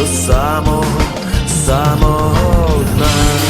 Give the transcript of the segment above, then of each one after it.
до самого, самого дна.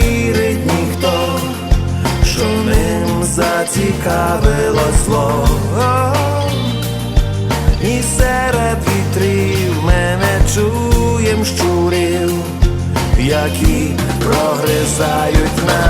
зацікавило зло. І серед вітрів мене чуєм щурів, які прогризають нам